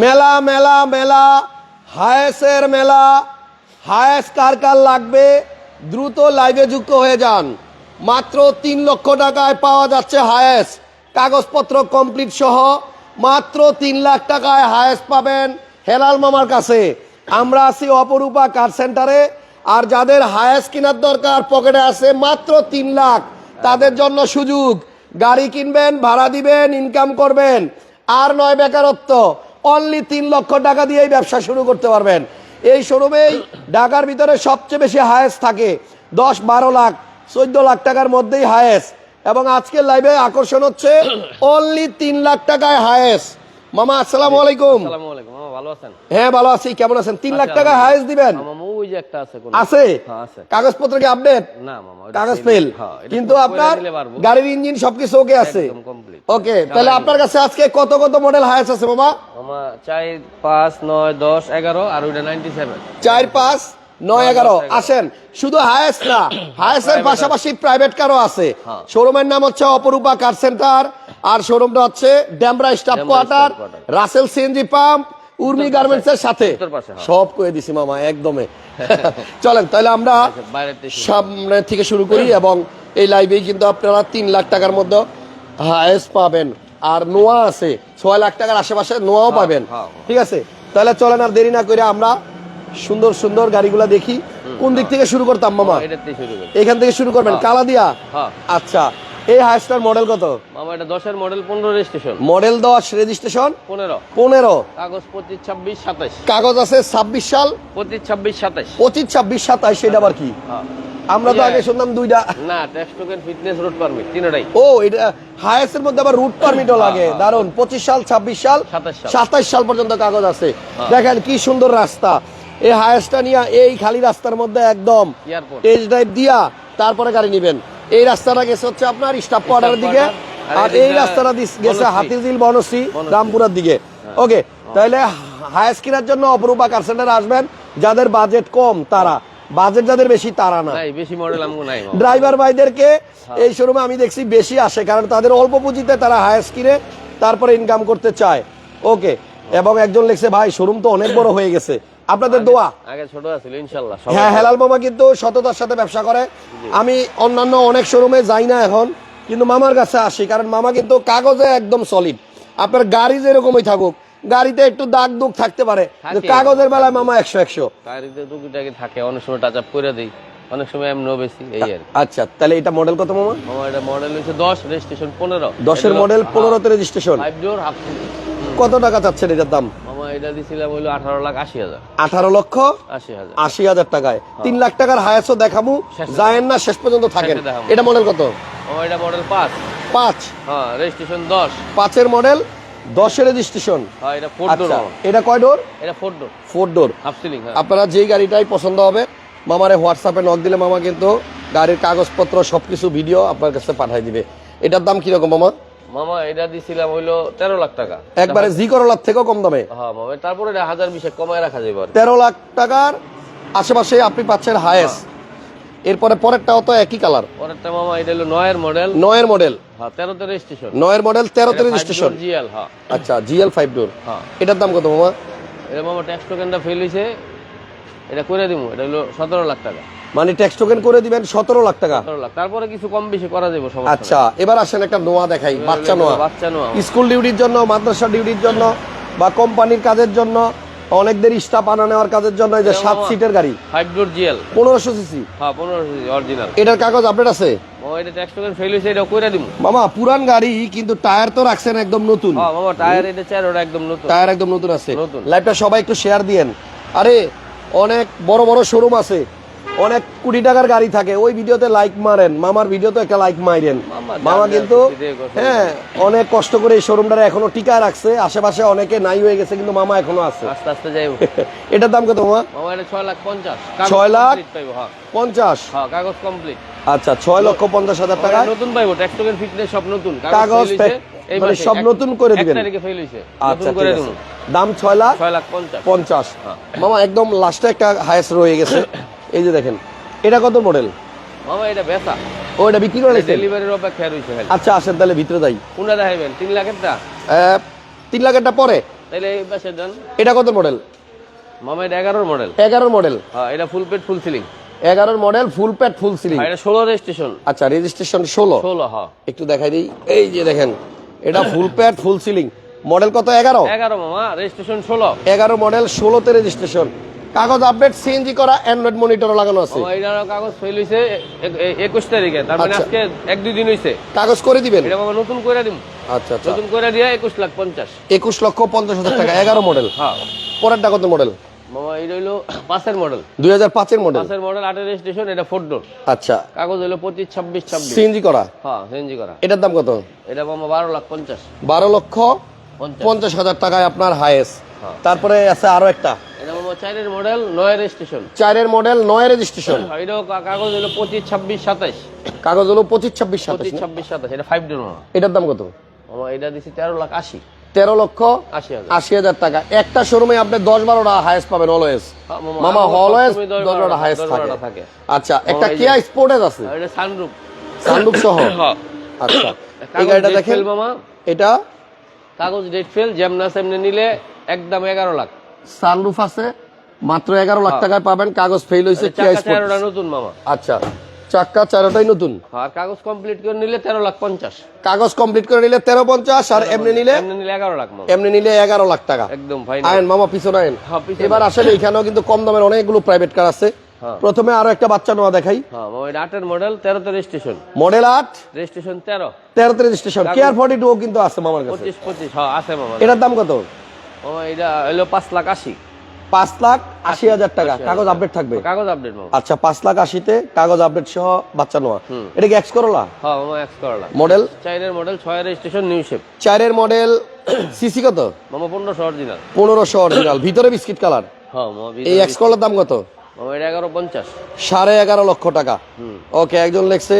মেলা মেলা মেলা, হায়েসের মেলা, হায়েস কার কার লাগবে? দ্রুত লাইভে যুক্ত হয়ে যান। মাত্র তিন লক্ষ টাকায় পাওয়া যাচ্ছে হায়েস। কাগজপত্র কমপ্লিট সহ মাত্র তিন লাখ টাকায় হায়েস পাবেন হেলাল মামার কাছে। আমরা আছি অপরূপা কার সেন্টারে আর যাদের হায়েস কেনার দরকার পকেটে আছে মাত্র তিন লাখ। তাদের জন্য সুযোগ। গাড়ি কিনবেন, ভাড়া দিবেন ইনকাম করবেন। আর নয় বেকারত্ব। অনলি তিন লক্ষ টাকা দিয়েই ব্যবসা শুরু করতে পারবেন। এই শোরুমেই ঢাকার ভিতরে সবচেয়ে বেশি হায়েস্ট থাকে। দশ বারো লাখ, চোদ্দ লাখ টাকার মধ্যেই হায়েস্ট এবং আজকের লাইভে আকর্ষণ হচ্ছে অনলি তিন লাখ টাকায় হায়েস্ট মামা আসসালামু আলাইকুম। আসসালামু আলাইকুম মামা ভালো আছেন? হ্যাঁ ভালো আছি। কেমন আছেন? তিন লাখ টাকায় হায়েস্ট দিবেন? মামা ওই যে একটা আছে কোন আছে? হ্যাঁ আছে। কাগজপত্র কি আপডেট না মামা কাগজ ফেল হ্যাঁ, কিন্তু আপনার গাড়ির ইঞ্জিন সবকিছু ওকে আছে। একদম complete। ওকে তাহলে আপনার কাছে আজকে কত কত মডেল হায়েস আছে বাবা মামা চাই পাঁচ নয় দশ এগারো আর ওইটা নাইনটি সেভেন চার পাঁচ নয় এগারো। আসেন শুধু হায়েস না। হায়েসের পাশাপাশি প্রাইভেট কারও আছে। হ্যাঁ। শোরুমের নাম হচ্ছে অপরূপা কার সেন্টার আর শোরুমটা হচ্ছে Demra staff quarter Rasel CNG pump Urmi garments এর সাথে। হ্যাঁ। সব কয়ে দিছি মামা একদমে। চলেন তাহলে আমরা বাইরের সামনে থেকে শুরু করি এবং এই লাইভেই কিন্তু আপনারা তিন লাখ টাকার মধ্যে হায়েস্ট পাবেন। আর নোয়া আছে ছয় লাখ টাকার আশেপাশে নোয়াও পাবেন। হ্যাঁ। ঠিক আছে? তাহলে চলেন আর দেরি না করে আমরা সুন্দর সুন্দর গাড়িগুলা দেখি। কোন দিক থেকে শুরু করতাম মামা? এখান থেকে শুরু করবেন। কালা দিয়া হ্যাঁ। আচ্ছা। এই হায়েস্টার মডেল কত? মামা এটা দশের মডেল পনেরো রেজিস্ট্রেশন মডেল দশ রেজিস্ট্রেশন পনেরো। পনেরো। কাগজ পঁচিশ ছাব্বিশ সাতাশ কাগজ আছে ছাব্বিশ সাল? পঁচিশ ছাব্বিশ সাতাশ পঁচিশ ছাব্বিশ সাতাশ সেটা আবার কি? হ্যাঁ। আমরা তো আগে শুনলাম দুইটা। না টোকেন ফিটনেস রোড পারমিট তিনটাই। ও এটা হায়েস্টের মধ্যে আবার রুট পারমিটও লাগে। হ্যাঁ। দারুণ পঁচিশ সাল ছাব্বিশ সাল 27 সাল। পর্যন্ত কাগজ আছে। হ্যাঁ। দেখেন কি সুন্দর রাস্তা। এই হায়েস্টটা নিয়ে এই খালি রাস্তার মধ্যে একদম টেস্ট ড্রাইভ দিয়া তারপরে গাড়ি নিবেন। এই রাস্তাটা গেছে হচ্ছে আপনার স্টাফ কোয়ার্টারের দিকে। আর এই রাস্তাটা গেছে। হাতিঝিল বনশ্রী। রামপুরার দিকে। ওকে তাহলে হায়েস্ট কেনার জন্য অপরূপা কার সেন্টারে আসবেন। যাদের বাজেট কম তারা। বাজেট যাদের বেশি তারা না। বেশি মডেল আমগো নাই ড্রাইভার ভাইদেরকে এই শোরুমে আমি দেখছি বেশি আসে কারণ তাদের অল্প পুঁজিতে তারা হায়েস্ট কিনে তারপরে ইনকাম করতে চায়। ওকে এবং একজন লিখছে ভাই শোরুম তো অনেক বড় হয়ে গেছে। আপনাদের দোয়া। আগে ছোট আছিল ইনশাল্লাহ হ্যাঁ হেলাল মামা কিন্তু সততার সাথে ব্যবসা করে। আমি অন্যান্য অনেক শোরুমে যাই না এখন কিন্তু মামার কাছে আসি কারণ মামা কিন্তু কাগজে একদম সলিড আপনার গাড়ি যেরকমই থাকুক গাড়িতে একটু দাগ দুগ থাকতে পারে কাগজের বেলায় মামা একশো একশো। গাড়িতে টুকিটাকি থাকে অনেক সময় টাচ আপ করে দিই অনেক সময় এমনও বেশি এই আর আচ্ছা তাহলে এটা মডেল কত মামা? আমার এটা মডেল হচ্ছে দশ রেজিস্ট্রেশন পনেরো। দশের মডেল পনেরোতে রেজিস্ট্রেশন কত টাকা চাচ্ছেন এটার দাম? মামা এটা দিছিলাম হইল আঠারো লাখ আশি হাজার। আঠারো লক্ষ আশি হাজার। আশি হাজার টাকায়। তিন লাখ টাকার হায়াসও দেখাবো যায়েন না শেষ পর্যন্ত থাকেন। এটা মডেল কত? আমার এটা মডেল পাঁচ। পাঁচ। হ্যাঁ রেজিস্ট্রেশন মডেল রেজিস্ট্রেশন হ্যাঁ এটা ফোর ডোর আচ্ছা এটা কয় ডোর এটা four door four door half ceiling হ্যাঁ। আপনারা যেই গাড়িটাই পছন্দ হবে মামারে হোয়াটসঅ্যাপে নক দিলে মামা কিন্তু গাড়ির কাগজপত্র সবকিছু ভিডিও আপনার কাছে পাঠাই দিবে। এটার দাম কীরকম মামা? মামা এটা দিছিলাম হইল তেরো লাখ টাকা। একবারে জি করলার থেকেও কম দামে। হ্যাঁ মামা তারপরে এটা হাজার বিশে কমায় রাখা যাবে তেরো লাখ টাকার আশেপাশে আপনি পাচ্ছেন হায়েস্ট এরপরে পরেরটাও তো একই কালার। পরেরটা মামা এটা হলো নয়ের মডেল। নয়ের মডেল। হ্যাঁ তেরোতে রেজিস্ট্রেশন নয়ের মডেল তেরোতে রেজিস্ট্রেশন জিএল হ্যাঁ। আচ্ছা জিএল ফাইভ ডোর হ্যাঁ। এটার দাম কত মামা? এটা মামা ট্যাক্স টোকেনটা ফেল হয়েছে এটা করে দিব এটা হলো সতেরো লাখ টাকা। মানে ট্যাক্স টোকেন করে দিবেন সতেরো লাখ টাকা। তারপরে কিছু কম বেশি করা যাবে সমস্যা আচ্ছা এবার আসেন একটা নোয়া দেখাই বাচ্চা নোয়া। বাচ্চা নোয়া। স্কুল ডিউটির জন্য মাদ্রাসা ডিউটির জন্য বা কোম্পানির কাজের জন্য অনেকদের স্টাফ আনা নেওয়ার কাজের জন্য এই যে সাত সিটের গাড়ি। Five door GL. পনেরোশো সিসি হ্যাঁ পনেরো অরিজিনাল এটার কাগজ আপডেট আছে? মামা এটা ট্যাক্স টোকেন ফেল হয়েছে এটা করে দিব মামা পুরান গাড়ি কিন্তু টায়ার তো রাখছেন একদম নতুন। হ্যাঁ মামা টায়ার এটা চার ওটা একদম নতুন। টায়ার একদম নতুন আছে। লাইভটা সবাই একটু শেয়ার দিয়েন। আরে অনেক বড় বড় শোরুম আছে। অনেক কোটি টাকার গাড়ি থাকে। ওই ভিডিওতে লাইক মারেন। মামার ভিডিওতে একটা লাইক মারেন মামা কিন্তু হ্যাঁ অনেক কষ্ট করে এই শোরুমটা এখনও টিকা রাখছে। আশেপাশে অনেকে নাই হয়ে গেছে কিন্তু মামা এখনও আছে। আস্তে আস্তে যাইব। এটার দাম কত মামা? মামা এটা ছয় লাখ পঞ্চাশ। ছয় লাখ? পাইব হ্যাঁ। পঞ্চাশ? হ্যাঁ কাগজ কমপ্লিট আচ্ছা ছয় লক্ষ পঞ্চাশ হাজার টাকা নতুন পাইবো ট্যাক্স টোকেন ফিটনেস সব নতুন। কাগজ মানে সব নতুন করে দিবেন। তারিখে ফেল হইছে আচ্ছা নতুন করে ঠিক আছে দাম ছয় লাখ? ছয় লাখ পঞ্চাশ। পঞ্চাশ। হ্যাঁ। মামা একদম লাস্টে একটা হায়েস্ট রয়ে গেছে। এই যে দেখেন এটা কত মডেল মামা এটা বেচা। ও এটা বিক্রি করে? ডেলিভারির অপেক্ষা রয়েছে আচ্ছা আসেন তাহলে ভিতরে যাই। কোনটা দেখাইবেন? তিন লাখের টা আহ, তিন লাখেরটা পরে? তাহলে এই পাশে দেন এটা কত মডেল মামা এটা এগারোর মডেল এগারোর মডেল হ্যাঁ এটা ফুল পেট ফুল সিলিং এগারোর model full pad full ceiling এটা ষোলো রেজিস্ট্রেশন আচ্ছা রেজিস্ট্রেশন ষোলো। ষোলো হ্যাঁ। একটু দেখাই দিই। এই যে দেখেন এটা full pad full ceiling model কত? এগারো? এগারো মামা রেজিস্ট্রেশন ষোলো। এগারো মডেল ষোলোতে রেজিস্ট্রেশন কাগজ আপডেট সিএনজি করা অ্যান্ড্রয়েড মনিটরও লাগানো আছে। মামা এটার কাগজ ফেল হয়েছে একুশ তারিখে। তার মানে আচ্ছা। আজকে এক দুই দিন হয়েছে কাগজ করে দিবেন? এটা মামা নতুন করে দিম। আচ্ছা আচ্ছা। নতুন করে দিয়ে একুশ লাখ পঞ্চাশ। একুশ লক্ষ পঞ্চাশ হাজার টাকা এগারো মডেল হ্যাঁ। পরেরটা কত মডেল মামা এটা হইল পাঁচের মডেল দুই হাজার পাঁচের মডেল পাঁচের মডেল আটের রেজিস্ট্রেশন এটা ফোর ডোর আচ্ছা। কাগজ হলো পঁচিশ ছাব্বিশ ছাব্বিশ। সিএনজি করা? হ্যাঁ সিএনজি করা। এটার দাম কত? এটা মামা বারো লাখ পঞ্চাশ। বারো লক্ষ পঞ্চাশ। পঞ্চাশ হাজার টাকায় আপনার হাইয়েস হ্যাঁ। তারপরে আছে আরও একটা। এটা চারের মডেল নয় রেজিস্ট্রেশন চারের মডেল নয় রেজিস্ট্রেশন এটাও কাগজ হলো পঁচিশ ছাব্বিশ সাতাশ। কাগজ হলো পঁচিশ ছাব্বিশ সাতাশ ছাব্বিশ সাতাশ এটা ফাইভ ডোর এটার দাম কত? এটা দিছি তেরো লাখ আশি। তেরো লক্ষ আশি হাজার। টাকা। একটা শোরুমে আপনি দশ বারোটা হাইয়েস্ট পাবেন অলওয়েজ হ্যাঁ, মামা, অলওয়েজ দশ বারোটা বারোটা, থাকে। আচ্ছা একটা কেয়া স্পোর্টেজ আছে? সানরুপ সানরুফ সহ? হ্যাঁ। আচ্ছা এই গাড়িটা দেখেন। মামা। এটা? কাগজ ডেট ফেল যেমনা সেমনি নিলে একদম এগারো লাখ। সানরুফ আছে? মাত্র এগারো লাখ হ্যাঁ। টাকায় পাবেন কাগজ ফেল হয়েছে নতুন মামা। আচ্ছা চাক্কা চারোটাই নতুন। আর কাগজ কমপ্লিট করে নিলে তেরো লাখ পঞ্চাশ। কাগজ কমপ্লিট করে নিলে তেরো পঞ্চাশ আর এমনি নিলে এগারো লাখ এমনি নিলে এগারো লাখ টাকা। একদম মামা পিছনে হ্যাঁ, এবার আসলে এখানেও কিন্তু কম দামের অনেকগুলো প্রাইভেট কার আছে। হ্যাঁ। প্রথমে আরও একটা বাচ্চা নেওয়া দেখাই। আটের মডেল তেরোতে রেজিস্ট্রেশন মডেল আট? রেজিস্ট্রেশন তেরো। তেরোতে রেজিস্ট্রেশন কেয়ার ফর্টি টু কিন্তু আছে মামার কাছে। পঁচিশ পঁচিশ আছে মামা এটার দাম কত? এটা হলো পাঁচ লাখ আশি। পাঁচ লাখ আশি হাজার টাকা। কাগজ আপডেট থাকবে। কাগজ আপডেট আচ্ছা পাঁচ লাখ আশিতে কাগজ আপডেট সহ বাচ্চা নেওয়া। এটা কি এক্স করলা মডেল চাইনের মডেল ছয় রেজিস্ট্রেশন নিউ শেপ চারের মডেল সিসি কত? মামা পনেরোশো অরিজিনাল পনেরোশো অরিজিনাল ভিতরে বিস্কিট কালার হ্যাঁ এই এক্স করলার দাম কত? এগারো পঞ্চাশ। সাড়ে এগারো লক্ষ টাকা। ওকে একজন লেখছে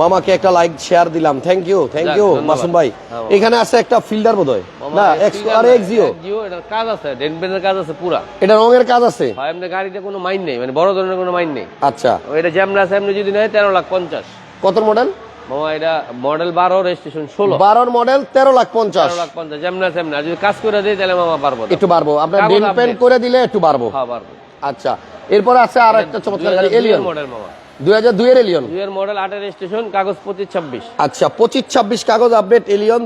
মামাকে একটা লাইক শেয়ার দিলাম। Thank you thank you Masum ভাই। হ্যাঁ, এখানে আছে একটা ফিল্ডার বোধ হয় না আর না, এক্স জিও। জিও এটার কাজ আছে ডেনবেনের কাজ আছে পুরা। এটা রঙের কাজ আছে? হয় এমনি গাড়িতে কোনো মাইন নেই মানে বড় ধরনের কোনো মাইন নেই। আচ্ছা। এটা যেমন আছে এমনি যদি নেয় তেরো লাখ পঞ্চাশ। কত মডেল মামা এটা মডেল বারো রেজিস্ট্রেশন ষোলো। বারোর মডেল তেরো লাখ পঞ্চাশ। লাখ পঞ্চাশ যেমন আছে এমনি। যদি কাজ করে দিই তাহলে মামা পারব একটু বাড়বো। আপনার কাগজ ডেন পেন করে দিলে একটু বাড়বো। হ্যাঁ পারব আচ্ছা। এরপরে আছে আর একটা চমৎকার গাড়ি এলিয়ন মডেল মামা। দুই হাজার দুইয়ের এলিয়ন দুইয়ের মডেল আটের রেজিস্ট্রেশন কাগজ ছাব্বিশ। আচ্ছা কাগজ আপডেট এলিয়ন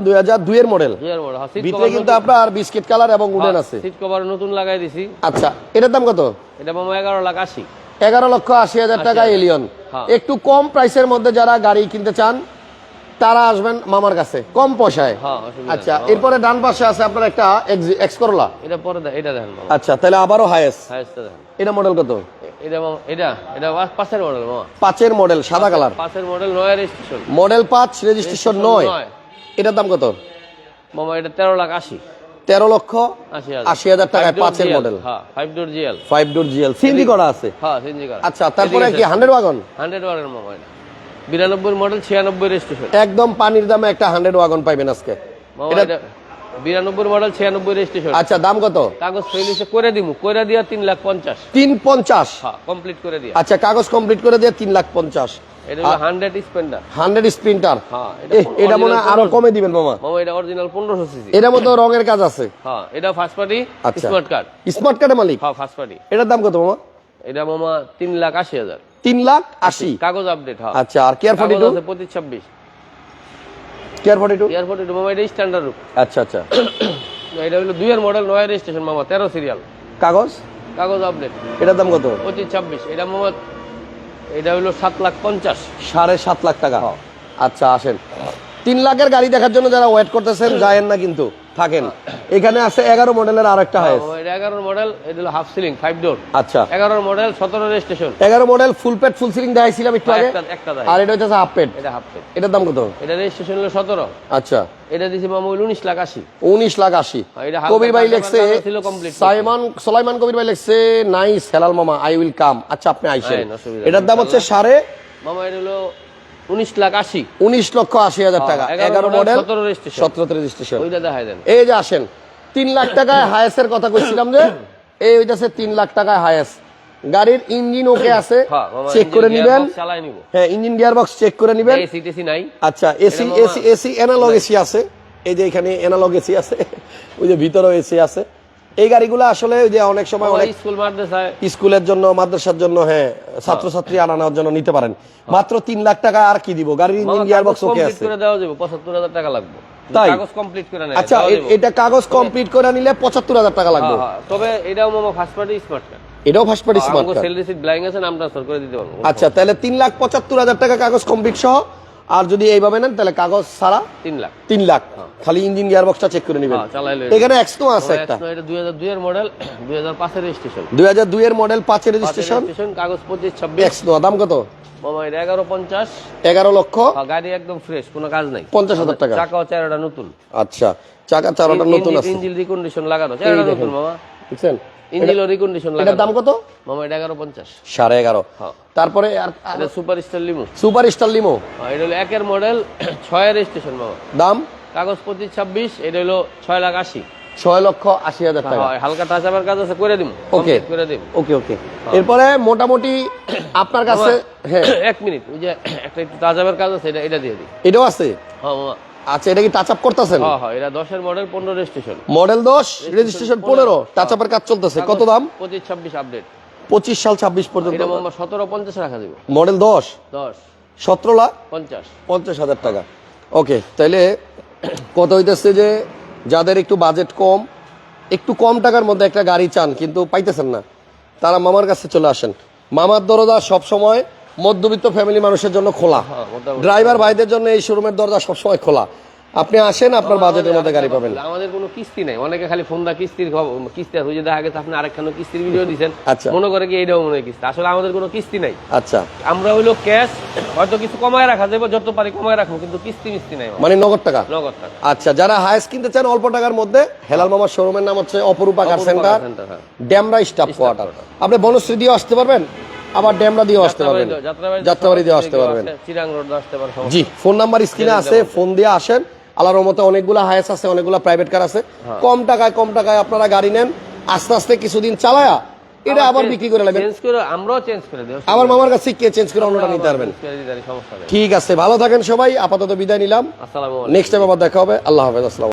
দুইয়ের মডেল হ্যাঁ ভিতরে কিন্তু আপনার বিস্কিট কালার এবং উডেন আছে। সিট কভার নতুন লাগাই দিছি। আচ্ছা এটার দাম কত? এটা মামা এগারো লাখ আশি। এগারো লক্ষ আশি হাজার টাকা এলিয়ন হ্যাঁ। একটু কম প্রাইসের মধ্যে যারা গাড়ি কিনতে চান তারা আসবেন মামার কাছে কম পয়সায়। হ্যাঁ আচ্ছা এরপরে ডান পাশে আছে আপনার একটা এক্স করলা এটা পরে এটা দেখেন আচ্ছা তাহলে আবারও হায়েস্ট এটা মডেল কত? এটা এটা এটা পাঁচের মডেল মামা পাঁচের মডেল সাদা কালার। পাঁচের মডেল নয় রেজিস্ট্রেশন মডেল পাঁচ রেজিস্ট্রেশন নয়। এটার দাম কত? মামা এটা তেরো লাখ আশি। তেরো লক্ষ আশি হাজার। টাকায় পাঁচের মডেল হ্যাঁ five door GL five door GL CNG করা আছে। হ্যাঁ সিএনজি কার। আচ্ছা তারপরে কি হান্ড্রেড ওয়াগন হান্ড্রেড ওয়ারের মামা এটা। বিরানব্বই মডেল ছিয়ানব্বই রেজিস্ট্রেশন একদম পানির দামে একটা হান্ড্রেড ওয়াগন পাইবেন আজকে। এটা বিরানব্বই মডেল ছিয়ানব্বই রেজিস্ট্রেশন আচ্ছা দাম কত? কাগজ ফেলিছে করে দিমু করে দিয়া তিন লাখ পঞ্চাশ। তিন পঞ্চাশ? হ্যাঁ কমপ্লিট করে দিয়া। আচ্ছা কাগজ কমপ্লিট করে দিয়ে তিন লাখ পঞ্চাশ। এটা হ্যাঁ মনে হয় আরও কমে দিবেন মামা। মামা এটা অরিজিনাল পনেরোশো সিসি এটার মধ্যে রঙের কাজ আছে। হ্যাঁ এটা first party smart card smart কার্ডের মালিক? হ্যাঁ ফার্স্ট পার্টি এটার দাম কত মামা? এটা মামা তিন লাখ আশি হাজার। তিন লাখ আশি? কাগজ আপডেট হ্যাঁ। আচ্ছা আর কেয়ার ফর্টি পঁচিশ ছাব্বিশ। কেয়ার ফর্টি টু এয়ারপোর্ট এটা মামা এটা স্ট্যান্ডার্ড রূপ আচ্ছা আচ্ছা। এটা হলো দুইয়ের মডেল নয় রেজিস্ট্রেশন মামা তেরো সিরিয়াল কাগজ? কাগজ আপডেট এটার দাম কত? পঁচিশ ছাব্বিশ। এটা মামা এটা হলো সাত লাখ পঞ্চাশ। সাড়ে সাত লাখ টাকা। আচ্ছা আসেন। তিন লাখের গাড়ি দেখার জন্য যারা ওয়েট করতেছেন যায়েন না কিন্তু। থাকেন। এখানে আছে এগারো মডেলের আর একটা হাইস। মামা, মডেল এটা হাফ সিলিং ফাইভ ডোর আচ্ছা। এগারোর মডেল সতেরো রেজিস্ট্রেশন। এগারো model full paid full ceiling দেখাইছিলাম একটু আগে। একটা দেয় আর এটা হচ্ছে হাফ পেড এটা হাফ এটার দাম কত? এটা রেজিস্ট্রেশন হলো সতেরো। আচ্ছা। এটা দিছি মামা হইল উনিশ লাখ আশি। উনিশ লাখ আশি। আর কবির ভাই লেখছে। সাইমান সোলাইমান কবির ভাই লেখছে নাইস হেলাল মামা আই উইল কাম আচ্ছা আপনি আইসেন। এটার দাম হচ্ছে সাড়ে মামা এটা হলো উনিশ লাখ আশি। উনিশ লক্ষ আশি হাজার টাকা। হ্যাঁ, এগারো model, মডেল 17 রেজিস্ট্রেশন ওইটা দেখাই দেন। এই যে আসেন তিন লাখ টাকায় হায়েসের কথা কইছিলাম যে এই হইতাছে তিন লাখ টাকায় হায়েস গাড়ির ইঞ্জিন ওকে আছে হ্যাঁ চেক করে engine নিবেন হ্যাঁ ইঞ্জিন গিয়ার বক্স চেক করে নিবেন। এসি টেসি নাই। আচ্ছা AC AC AC analog AC আছে। এই যে এখানে এনালগ এসি আছে। ওই যে ভিতরেও এসি আছে। এই গাড়িগুলো আসলে ওই যে অনেক সময় অনেক স্কুলের জন্য মাদ্রাসার জন্য হ্যাঁ ছাত্রছাত্রী আনানোর জন্য নিতে পারেন। মাত্র তিন লাখ টাকা আর কি দিব? গাড়ির engine gear box okay complete আছে। করে দেওয়া যাবে পঁচাত্তর হাজার টাকা লাগবে। তাই? কাগজ কমপ্লিট করে আচ্ছা। এটা কাগজ কমপ্লিট করে নিলে পঁচাত্তর হাজার টাকা লাগবে। হ্যাঁ, হ্যাঁ। তবে এটাও মামা ফার্স্ট পার্টি স্মার্ট কার্ড এটাও first party smart card sale receipt blank আছে নাম ট্রান্সফার করে দিতে পারব। আচ্ছা তাহলে তিন লাখ পঁচাত্তর হাজার টাকা কাগজ কমপ্লিট সহ আর যদি এইভাবে নেন তাহলে কাগজ ছাড়া তিন লাখ। তিন লাখ। খালি ইঞ্জিন গিয়ার বক্সটা চেক করে নেবেন। হ্যাঁ, এখানে এক্সনো আছে একটা। এটা দুই হাজার দুই এর মডেল দুই হাজার পাঁচের রেজিস্ট্রেশন দুই হাজার দুই এর মডেল পাঁচের রেজিস্ট্রেশন কাগজ পঁচিশ ছাব্বিশ। এক্সনো দাম কত? এগারো পঞ্চাশ। এগারো লক্ষ। হ্যাঁ, গাড়ি একদম ফ্রেশ কোনো কাজ নাই। পঞ্চাশ হাজার টাকা। চাকাও চারোটা নতুন। আচ্ছা চাকা চারোটা নতুন আছে। ইঞ্জিল রিকন্ডিশন লাগানো চারোটা নতুন মামা বুঝছেন ইঞ্জিল রিকন্ডিশন এটার দাম কত? মামা এটা এগারো পঞ্চাশ। সাড়ে এগারো। হ্যাঁ। তারপরে আর super star limo super star limo এটা হলো একের মডেল ছয়ের রেজিস্ট্রেশন মামা। দাম? কাগজ পঁচিশ ছাব্বিশ এটা হলো ছয় লাখ আশি। ছয় লক্ষ আশি হাজার টাকা। হালকা টাচ আবার কাজ আছে করে দিব। ওকে করে দিব। ওকে ওকে এরপরে মোটামুটি আপনার কাছে হ্যাঁ। এক মিনিট ওই যে একটা একটু তাজাবের কাজ আছে এটা এটা দিয়ে দিই। এটাও আছে? হ্যাঁ আচ্ছা এটা কি টাচ আপ করতেছেন? হ্যাঁ হ্যাঁ এটা দশের মডেল পনেরো রেজিস্ট্রেশন মডেল দশ রেজিস্ট্রেশন পনেরো। টাচ আপের কাজ চলতেছে। কত দাম? পঁচিশ ছাব্বিশ আপডেট পঁচিশ সাল ছাব্বিশ পর্যন্ত। এটা মামা সতেরো পঞ্চাশ রাখা দিব মডেল দশ? দশ। সতেরো লাখ? পঞ্চাশ। পঞ্চাশ হাজার টাকা। ওকে তাইলে কত হইতেছে যে যাদের একটু বাজেট কম একটু কম টাকার মধ্যে একটা গাড়ি চান কিন্তু পাইতেছেন না তারা মামার কাছে চলে আসেন। মামার দরজা সবসময় মধ্যবিত্ত ফ্যামিলি মানুষের জন্য খোলা। হ্যাঁ ড্রাইভার ভাইদের জন্য এই শোরুমের দরজা সবসময় খোলা। আপনি আসেন আপনার বাজেটের মধ্যে গাড়ি পাবেন। আমাদের কোনো কিস্তি নাই। অনেকে খালি ফোন দা কিস্তির কিস্তি ওই দেখা গেছে আপনি আরেকখানে কিস্তির ভিডিও দিচ্ছেন আচ্ছা। মনে করে কি এইটাও মনে কিস্তি। আসলে আমাদের কোনো কিস্তি নাই। আচ্ছা। আমরা হইল ক্যাশ হয়তো কিছু কমায় রাখা যাবে যত পারি কমায় রাখব কিন্তু কিস্তি মিস্তি নাই মানে নগদ টাকা? নগদ টাকা। আচ্ছা যারা হায়েস কিনতে চান অল্প টাকার মধ্যে হেলাল মামার শোরুমের নাম হচ্ছে অপরূপা কার সেন্টার হ্যাঁ। Demra staff quarter. আপনি বনশ্রী দিয়েও আসতে পারবেন। আবার ড্যামরা দিয়ে আসতে পারবেন। যাত্রাবাড়ি দিয়ে আসতে পারবেন। জি ফোন নাম্বার স্ক্রিনে আছে ফোন দিয়ে আসেন। আল্লাহর মতে অনেকগুলো হায়েস আছে অনেকগুলো প্রাইভেট কার আছে। কম টাকায় কম টাকায় আপনারা গাড়ি নেন আস্তে আস্তে কিছুদিন চালায়া এটা আবার বিক্রি করে নেবেন। চেঞ্জ করে আমরাও চেঞ্জ করে দেব আমার মামার কাছে কে চেঞ্জ করে অন্যটা নিতে পারবেন। ঠিক আছে ভালো থাকেন সবাই আপাতত বিদায় নিলাম। আসসালামু আলাইকুম। নেক্সট টাইম আবার দেখা হবে আল্লাহ হাফেজ আসসালাম